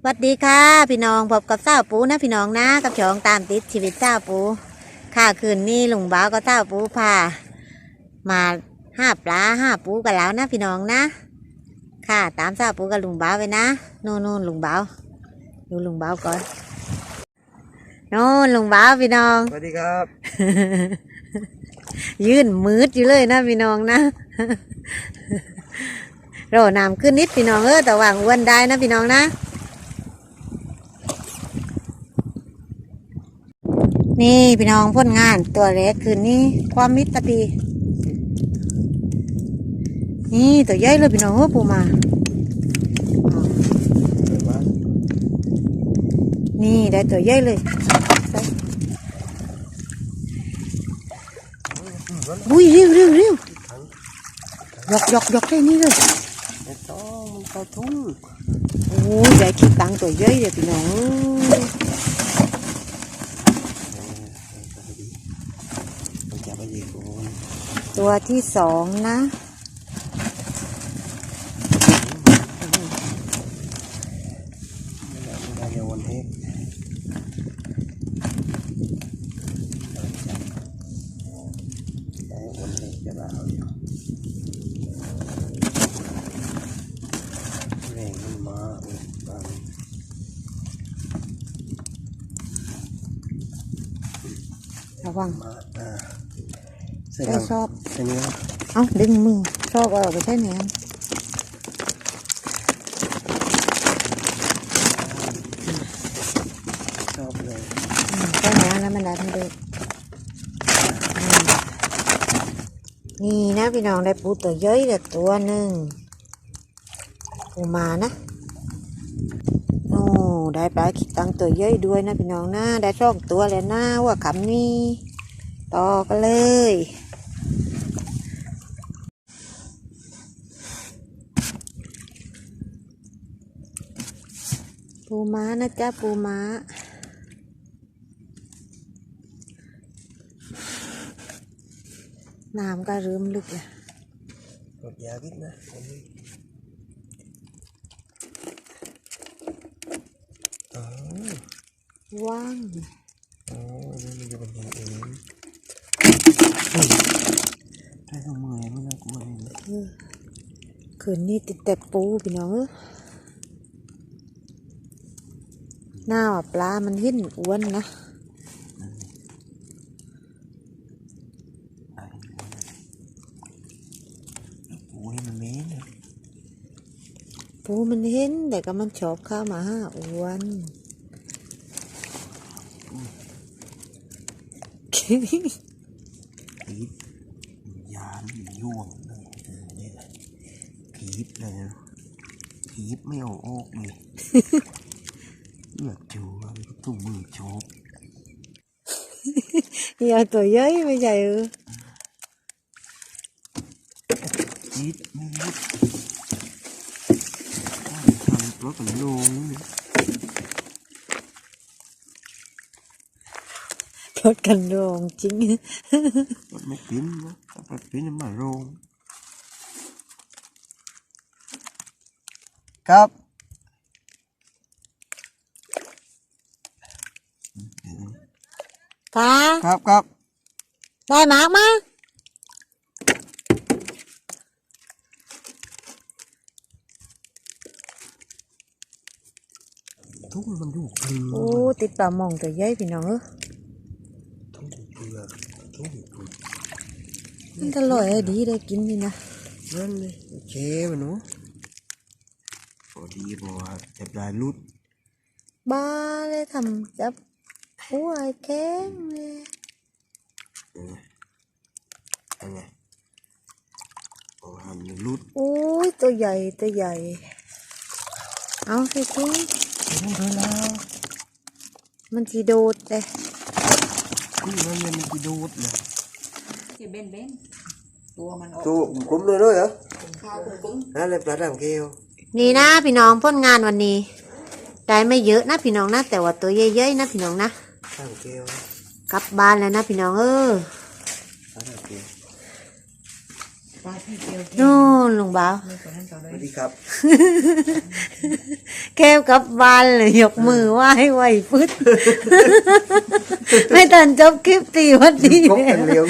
สวัสดีค่ะพี่น้องพบกับเจ้าปูนะพี่น้องนะกับช่องตามติดชีวิตเจ้าปูค่ะคืนนี้ลุงบ้าวก็เจ้าปูพามาห้าปลาห้าปูกันแล้วนะพี่น้องนะ ค่ะตามเจ้าปูกับลุงบ้าวไปนะนู่นนู่นลุงบ้าวดูลุงบ้าวก่อนนู่นลุงบ้าวพี่น้องสวัสดีครับ ยื่นมืดอยู่เลยนะพี่น้องนะโรน้ำขึ้นนิดพี่น้องเออแต่ว่างอ้วนได้นะพี่น้องนะ นี่พี่น้องผลงานตัวเล็กคืนนี้ความมิตรตะปีนี่ตัวใหญ่เลยพี่น้องเออปูมาอ้าวนี่ได้ตัวใหญ่เลยอุ้ยเร็วเร็วเร็วหยอกหยอกหยอกได้นี่เลยไม่ต้องมันเข้าทุ่งโอ้ยได้คิดตังค์ตัวใหญ่เลยพี่น้องเอ้ย มันจะไปยิงคน ตัวที่สองนะไม่ได้โยนเฮกได้โยนเฮกจะเอาอยู่แรงมา เลยบางระวังมาอ่าใส่ไม่ยังชอบใส่เนื้อเอาดึงมือชอบเอาไปใช้แหนมชอบเลยอืมใช้แหนมแล้วมันได้ทั้งเด็กอืมนี่นะพี่น้องได้ปูตัวใหญ่เด็กตัวหนึ่งปูมานะโอ้ได้ปลาคิดตังตัวใหญ่ด้วยนะพี่น้องนะได้สองตัวแล้วนะว่าคำนี้ต่อกันเลย ปูม้านะจ๊ะปูม้า น้ำก็เริ่มลึกแล้วกดยาพิษนะคนนี้อ๋อว่างอ๋อนี่มันจะเป็นอย่างอื่นได้ทำไมไม่น่ากลัวเลยเออคืนนี้ติดแต่ปูพี่น้องเออ หน้าว่าปลา มันหินอ้วนนะโอ้ยมันเม้นเลยปูมันเห็นแต่ก็มันชอบเข้ามาห้าอ้วนผียานย่วงเลยเออเนี่ยผีเลยนะผีไม่เอาออกเลย เลือดจูตุ้มมือโชกอย่าตัวใหญ่ไม่ใช่เออจีดไม่รู้ทำรถมันลง รถกันรองจริง รถไม่ปิ้นนะถ้าไปปิ้นมันมาลงครับ ตาครับครับได้หมากมาทุ่งมันอยู่เกลือโอ้ติดปลาหมองตัวใหญ่พี่น้องเออทุ่งเกลือทุ่งเกลือมันอร่อยอะดีได้กินนี่นะนั่นเลยโอเคมันเนาะพอดีบอกว่าจับได้รุดบ้าเลยทำจับ หัวไอ้แข้งเลยเออยังไงโอ้หันรุดโอ้ยตัวใหญ่ตัวใหญ่ เอาใส่ถุงทุ่งเธอแล้ว มันจีโดดเลยทุ่งนั้นยังมีดูดเลยที่เบนเบนตัวมันออกตัวคุ้มเลยด้วยเหรอข้าวกุ้งนั่นเลยปลาดำเกลียวนี่นะพี่น้องพ้นงานวันนี้ ได้ไม่เยอะนะพี่น้องนะแต่ว่าตัวเยอะๆนะพี่น้องนะ ดำเกลียวกลับบ้านแล้วนะพี่น้องเออปลาดำเกลียวโปลาที่เกียวนู่นลุงบ่าวมีคนนั้นต่อเลสวัยสดีครับแก้วกับบานเลยยกมือไหว้ไหวฟึด ไม่ทันจบคลิปตีวันดีพบกันเร็ว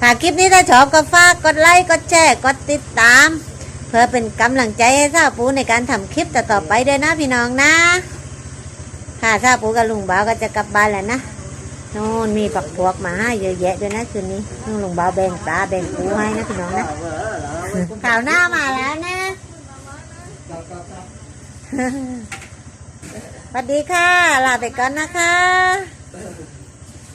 ค่ะคลิปนี้ถ้าชอบก็ฝากกดไลค์กดแชร์กดติดตามเพื่อเป็นกำลังใจให้ซาปูในการทำคลิปต่อๆไปด้วยนะพี่น้องนะ ค่ะซาปูกับลุงบ่าวก็จะกลับบ้านแล้วนะนู่นมีปักพวกมาให้เยอะแยะด้วยนะคืนนี้นู่นลุงบ่าวแบ่งปลาแบ่งปูให้นะพี่น้องนะข่าวหน้ามาแล้วนะสวัสดีค่ะ ลาไปก่อนนะคะ